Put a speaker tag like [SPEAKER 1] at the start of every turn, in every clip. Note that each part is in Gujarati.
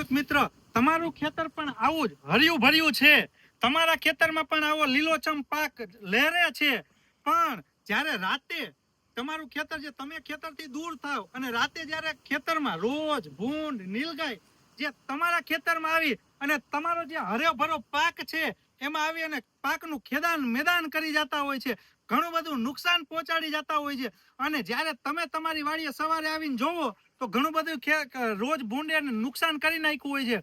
[SPEAKER 1] ખેડૂત મિત્ર, તમારું ખેતર પણ આવું જ હર્યું ભર્યું છે. તમારા ખેતરમાં પણ આવો લીલોછમ પાક લહેરે છે. પણ જ્યારે રાતે તમારું ખેતર જે તમે ખેતરથી દૂર થાવ અને રાતે જ્યારે ખેતરમાં રોજ ભૂંડ નીલગાય, જે તમારા ખેતરમાં આવી અને તમારો જે હર્યો ભરો પાક છે, એમાં આવી અને પાકનું ખેદાન મેદાન કરી જતા હોય છે, ઘણું બધું નુકસાન પહોંચાડી જતા હોય છે. અને જ્યારે તમે તમારી વાડીએ સવારે આવીને જોવો તો ઘણું બધું રોજ ભૂંડે નુકસાન કરી નાખ્યું હોય છે.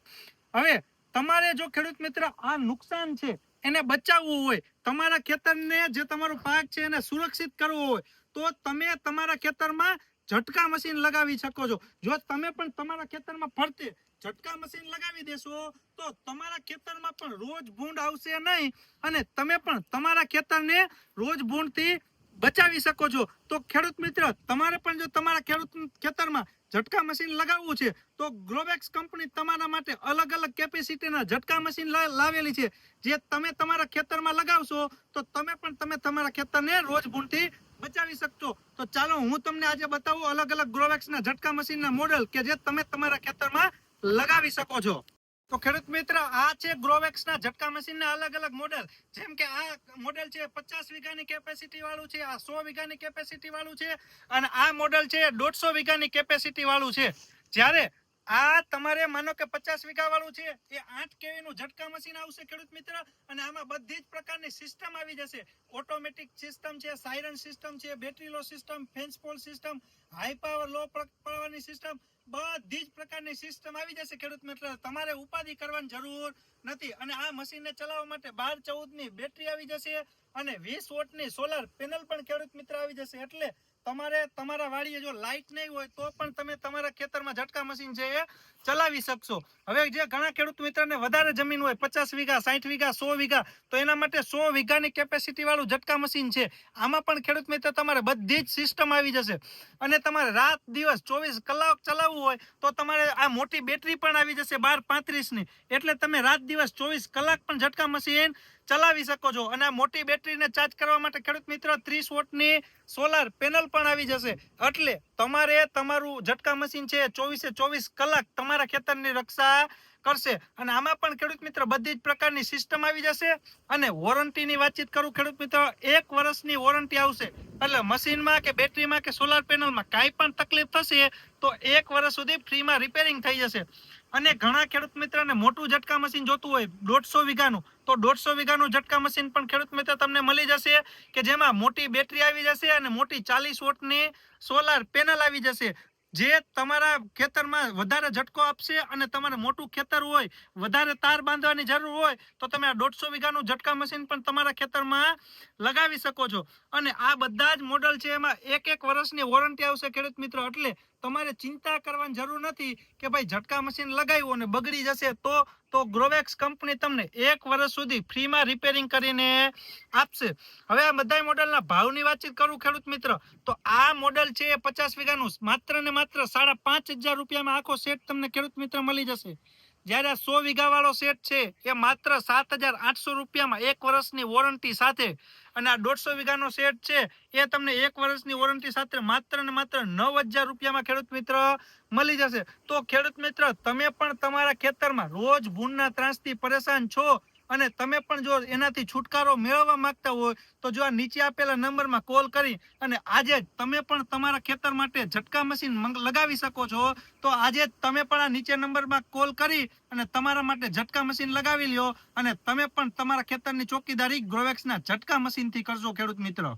[SPEAKER 1] હવે તમારે જો ખેડૂત મિત્ર આ નુકસાન છે, એને બચાવવું હોય, તમારા ખેતરને જે તમારો પાક છે એને સુરક્ષિત કરવો હોય, તો તમે તમારા ખેતરમાં ઝટકા મશીન લગાવી શકો છો. જો તમે પણ તમારા ખેતરમાં ફરતે ઝટકા મશીન લગાવી દેશો, તો તમારા ખેતરમાં પણ રોજ ભૂંડ આવશે નહીં. અને તમે પણ તમારા ખેતરને રોજ ભૂંડથી બચાવી શકો છો. તો ખેડૂત મિત્ર, તમારે પણ જો તમારા ખેડૂત ખેતરમાં ઝટકા મશીન લગાવવું છે, તો ગ્રોવેક્સ કંપની તમારા માટે અલગ અલગ કેપેસિટીના ઝટકા મશીન લાવેલી છે. જે તમે તમારા ખેતરમાં લગાવશો, તો તમે પણ તમે તમારા ખેતરને રોજ ભૂંડથી બચાવી શકશો. તો ચાલો, હું તમને આજે બતાવું અલગ અલગ ગ્રોવેક્સના ઝટકા મશીનના મોડેલ કે જે તમે તમારા ખેતરમાં લગાવી શકો છો. તો ખેડૂત મિત્ર, આ છે ગ્રોવેક્સના ઝટકા મશીનના અલગ અલગ મોડેલ જેમ કે આ મોડેલ છે પચાસ વીઘાની કેપેસિટી વાળું છે, આ સો વીઘાની કેપેસિટી વાળું છે, અને આ મોડેલ છે દોઢસો વીઘાની કેપેસિટી વાળું છે. જ્યારે આ તમારે માનો કે પચાસ વીઘા વાળું છે, એ આઠ કેવી નું ઝટકા મશીન આવશે ખેડૂત મિત્ર? અને આમાં બધી જ પ્રકારની સિસ્ટમ આવી જશે. ઓટોમેટિક સિસ્ટમ છે સાયરન સિસ્ટમ છે battery low system fence pole system high power low પાવરની સિસ્ટમ બધી જ પ્રકારની સિસ્ટમ આવી જશે ખેડૂત મિત્ર. તમારે ઉપાધિ કરવાની જરૂર નથી. અને આ મશીનને ચલાવવા માટે બાર ચૌદની બેટરી આવી જશે અને વીસ વોટની સોલાર પેનલ પણ ખેડૂત મિત્ર આવી જશે. એટલે તમારે તમારા વાડીએ જો લાઇટ નહીં હોય તો પણ તમે તમારા ખેતરમાં ઝટકા મશીન છે એ ચલાવી શકશો. હવે જે ઘણા ખેડૂત મિત્રને વધારે જમીન હોય, પચાસ વીઘા સાઠ વીઘા, સો વીઘા, તો એના માટે સો વીઘાની કેપેસિટી વાળું ઝટકા મશીન છે. આમાં પણ ખેડૂત મિત્ર તમારે બધી જ સિસ્ટમ આવી જશે. અને તમારે રાત દિવસ ચોવીસ કલાક ચલાવવું હોય, તો તમારે આ મોટી બેટરી પણ આવી જશે બાર પાંત્રીસની. એટલે તમે રાત દિવસ ચોવીસ કલાક પણ ઝટકા મશીન ચલાવી શકો છો. અને મોટી બેટરીને ચાર્જ કરવા માટે ખેડૂત મિત્ર, ત્રીસ વોટની સોલાર પેનલ પણ આવી જશે. એટલે તમારે તમારું ઝટકા મશીન છે ચોવીસે ચોવીસ કલાક તમારા ખેતરની રક્ષા કરશે. અને આમાં પણ ખેડૂત મિત્ર બધી જ પ્રકારની સિસ્ટમ આવી જશે. અને વોરંટીની વાતચીત કરું ખેડૂત મિત્ર, એક વર્ષની વોરંટી આવશે. એટલે મશીનમાં કે બેટરીમાં કે સોલાર પેનલમાં કાંઈ પણ તકલીફ થશે તો એક વર્ષ સુધી ફ્રીમાં રિપેરિંગ થઈ જશે. અને ઘણા ખેડૂત મિત્રને મોટું ઝટકા મશીન જોતું હોય, દોઢસો વીઘાનું, તો દોઢસો વીઘાનું ઝટકા મશીન પણ ખેડૂત મિત્ર તમને મળી જશે કે જેમાં મોટી બેટરી આવી જશે અને મોટી ચાલીસ વોટની સોલાર પેનલ આવી જશે. જે તમારા ખેતરમાં વધારે ઝટકો આપશે અને તમારે મોટું ખેતર હોય, વધારે તાર બાંધવાની જરૂર હોય, તો તમે આ દોઢસો વીઘાનું ઝટકા મશીન પણ તમારા ખેતરમાં લગાવી શકો છો. અને આ બધા જ મોડલ છે એમાં એક એક વર્ષની વોરંટી આવશે ખેડૂત મિત્રો. એટલે તમારે ચિંતા કરવાની જરૂર નથી કે ભાઈ ઝટકા મશીન લગાવ્યું અને બગડી જશે તો તો ગ્રોવેક્સ કંપની તમને એક વર્ષ સુધી ફ્રીમાં રિપેરિંગ કરીને આપશે. હવે આ બધા મોડેલના ભાવની વાતચીત કરું ખેડૂત મિત્ર. તો આ મોડેલ છે પચાસ વીઘાનું. માત્ર ને માત્ર સાડા પાંચ હજાર રૂપિયામાં આખો સેટ તમને ખેડૂત મિત્ર મળી જશે. જ્યારે સો વીઘા વાળો સેટ છે, એ માત્ર સાત હજાર આઠસો રૂપિયામાં એક વર્ષની વોરંટી સાથે અને આ દોઢસો વીઘાનો સેટ છે, એ તમને એક વર્ષની વોરંટી સાથે માત્ર ને માત્ર નવ હજાર રૂપિયામાં ખેડૂત મિત્ર મળી જશે. તો ખેડૂત મિત્ર, તમે પણ તમારા ખેતરમાં રોજ ભૂનના ત્રાસથી પરેશાન છો અને તમે પણ જો એનાથી છુટકારો મેળવવા માંગતા હોય, તો જો આ નીચે આપેલા નંબરમાં કોલ કરી અને આજે જ તમે પણ તમારા ખેતર માટે ઝટકા મશીન લગાવી શકો છો, તો આજે જ તમે પણ આ નીચે નંબરમાં કોલ કરી અને તમારા માટે ઝટકા મશીન લગાવી લ્યો અને તમે પણ તમારા ખેતરની ચોકીદારી ગ્રોવેક્સના ઝટકા મશીનથી કરજો ખેડૂત મિત્રો.